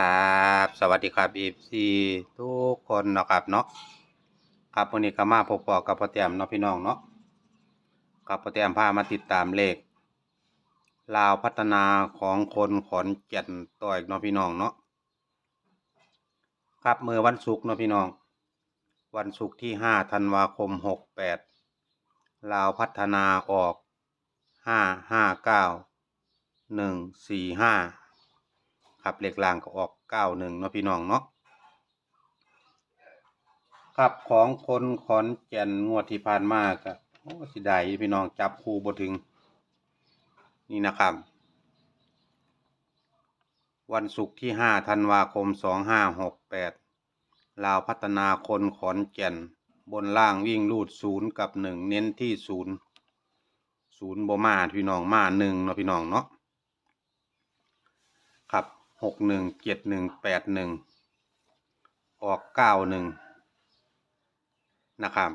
ครับสวัสดีครับเอฟซีทุกคนเนาะครับเนาะครับวันนี้ก็มาพบปอกับพ่อแต้มเนาะพี่น้องเนาะกับพ่อแต้มพามาติดตามเลขลาวพัฒนาของคนขอนแก่นต่ออีกเนาะพี่น้องเนาะครับเมื่อวันศุกร์เนาะพี่น้อง วันศุกร์ที่ห้าธันวาคมหกแปดลาวพัฒนาออกห้าห้าเก้าหนึ่งสี่ห้า ครับเลขล่างก็ออกเก้าหนึ่งเนาะพี่น้องเนาะครับของคนขอนแก่นงวดที่ผ่านมาก็โอ้สิได้พี่น้องจับคู่บ่ถึง นี่นะครับ วันศุกร์ที่ห้าธันวาคมสองห้าหกแปดลาวพัฒนาคนขอนแก่น บนล่างวิ่งลูดศูนย์กับหนึ่งเน้นที่ศูนย์ศูนย์บ่มาพี่น้องมาหนึ่งเนาะพี่น้องเนาะครับ หกหนึ่งเจ็ดหนึ่งแปดหนึ่งออกเก้าหนึ่งนะครับ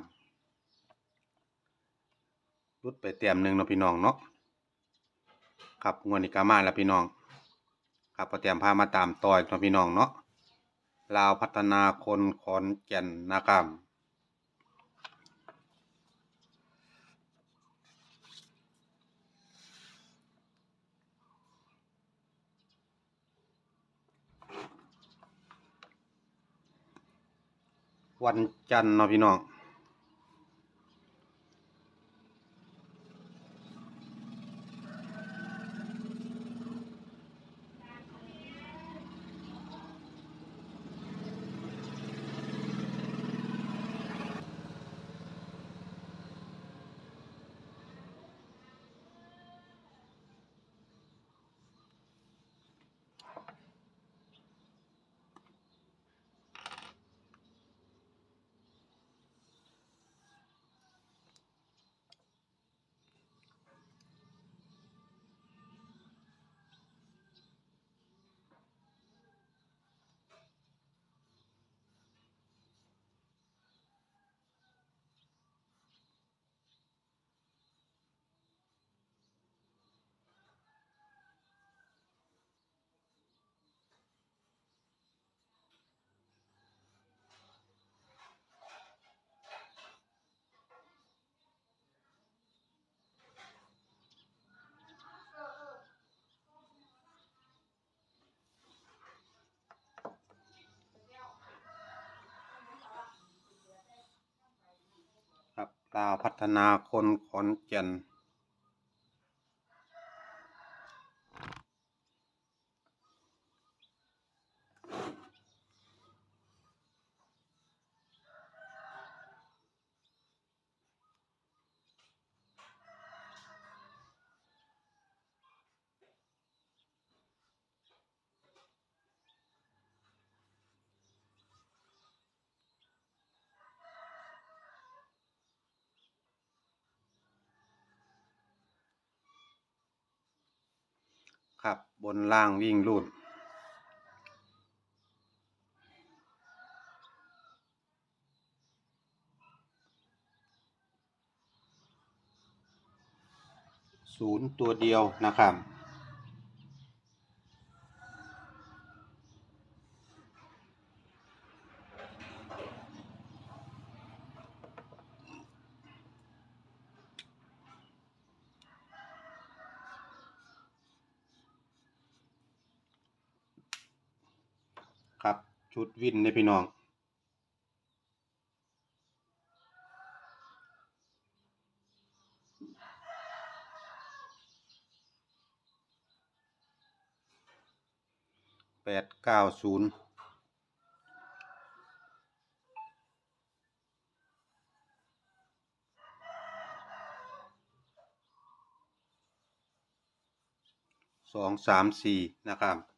รุดไปเตรียมหนึ่งเนาะพี่น้องเนาะครับงวนี้กามาแล้วพี่น้องครับพอเตรียมพามาตามต่ออีกเนาะพี่น้องเนาะลาวพัฒนาคนขอนแก่นนะครับ วันจันทร์เนาะพี่น้อง ครับลาวพัฒนาคนขอนแก่น ครับบนล่างวิ่งรูดศูนย์ตัวเดียวนะครับ ครับ ชุดวินในพี่น้อง แปดเก้าศูนย์สองสามสี่นะครับ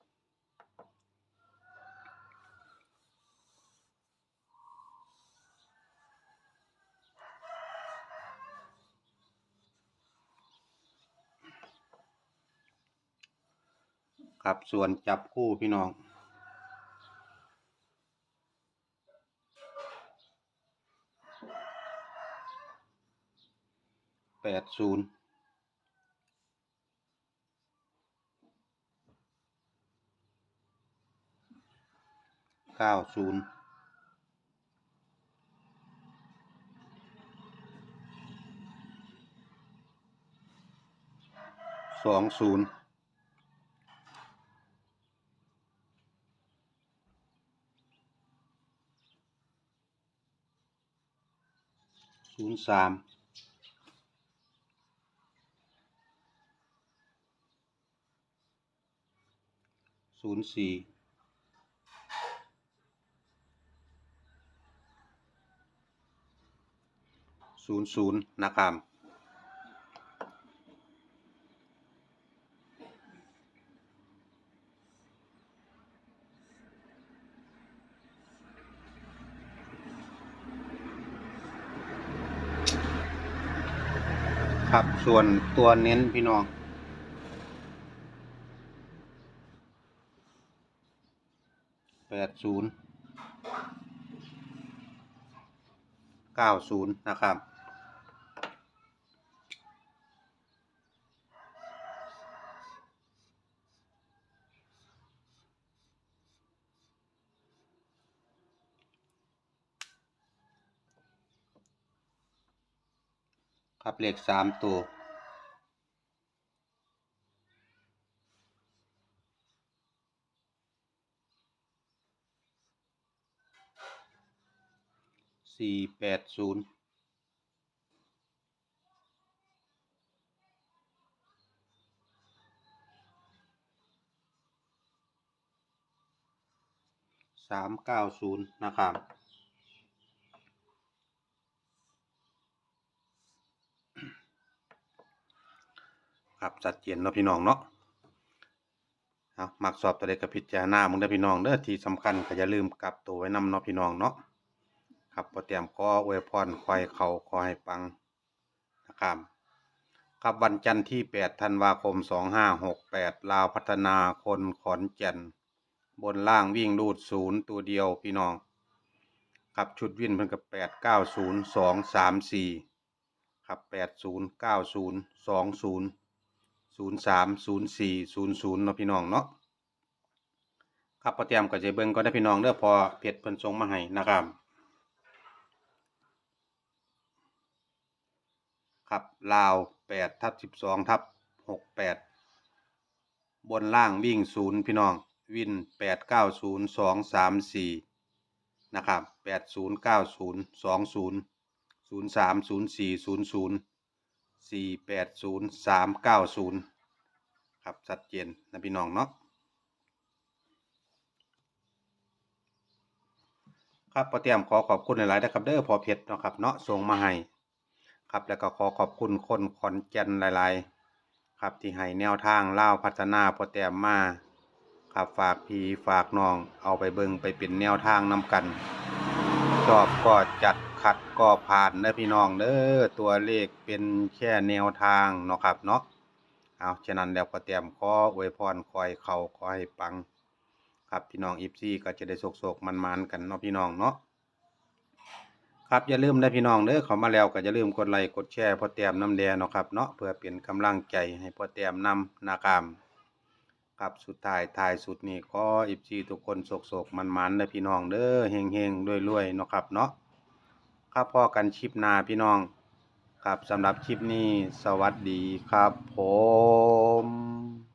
ครับส่วนจับคู่พี่น้อง แปดศูนย์เก้าศูนย์สองศูนย์ ศูนย์สามศูนย์สี่ศูนย์ศูนย์นะครับ ครับ ส่วนตัวเน้นพี่น้อง แปดศูนย์ เก้าศูนย์นะครับ ครับเลขสามตัวสี่แปดศูนย์สามเก้าศูนย์นะครับ ครับจัดเจนเนาะพี่น้องเนาะเอามักสอบตัวเด็กกับพิจารณามึงได้พี่น้องเด้อที่สำคัญก็อย่าลืมกลับตัวไว้นำเนาะพี่น้องเนาะครับพอเตรียมขออวยพรคอยเขาขอให้ปังนะครับครับวันจันทร์ที่8ธันวาคม 2568 ลาวพัฒนาคนขอนแก่น บนล่างวิ่งรูดศูนย์ตัวเดียวพี่น้อง ครับชุดวิ่นเพิ่นกับ 8 9 0 2 3 4 ครับแปดศูนย์เก้า ศูนย์สามศูนย์สี่ศูนย์ศูนย์เนาะพี่น้องเนาะครับพอเตรียมก็จะเบิ่งก็ได้พี่น้องเด้อพอเพจเพิ่นส่งมาให้นะครับครับลาวแปดทับสิบสองทับหกแปดบนล่างวิ่งศูนย์พี่น้องวินแปดเก้าศูนย์สองสามสี่นะครับแปดศูนย์เก้าศูนย์สองศูนย์ศูนย์สามศูนย์สี่ศูนย์ศูนย์ สี่แปดศูนย์สามเก้าศูนย์ครับชัดเจนนะพี่น้องเนาะครับพอเตรียมขอขอบคุณหลายๆนะครับเด้อพอเพชรเนาะครับเนาะส่งมาให้ครับแล้วก็ขอขอบคุณคนขอนแก่นหลาย ๆ ครับที่ให้แนวทางเล่าพัฒนาพอเตรียมมาครับฝากพี่ฝากน้องเอาไปเบิงไปเป็นแนวทางนำกัน ชอบก็จัด ขัดก็ผ่านเด้อพี่น้องเด้อตัวเลขเป็นแค่แนวทางเนาะครับเนาะเอาฉะนั้นแล้วก็เตรียมขออวยพรคอยเขาขอให้ปัง ครับพี่น้องอีฟซี่ก็จะได้โศกๆมันๆกันเนาะพี่น้องเนาะครับอย่าลืมได้อพี่น้องเด้อเขามาแล้วก็อย่าลืมกดไลค์กดแชร์พอเตรียมน้ำแดงเนาะครับเนาะเพื่อเป็นกำลังใจให้พอเตรียมนำนะครับครับสุดท้ายท้ายสุดนี่ก็อิบซีทุกคนโศกโศกมันมันๆเด้อพี่น้องเด้อเฮงเฮงรวยรวยๆเนาะครับเนาะ ครับพอกันชิปนาพี่น้อง ครับสำหรับคลิปนี้สวัสดีครับผม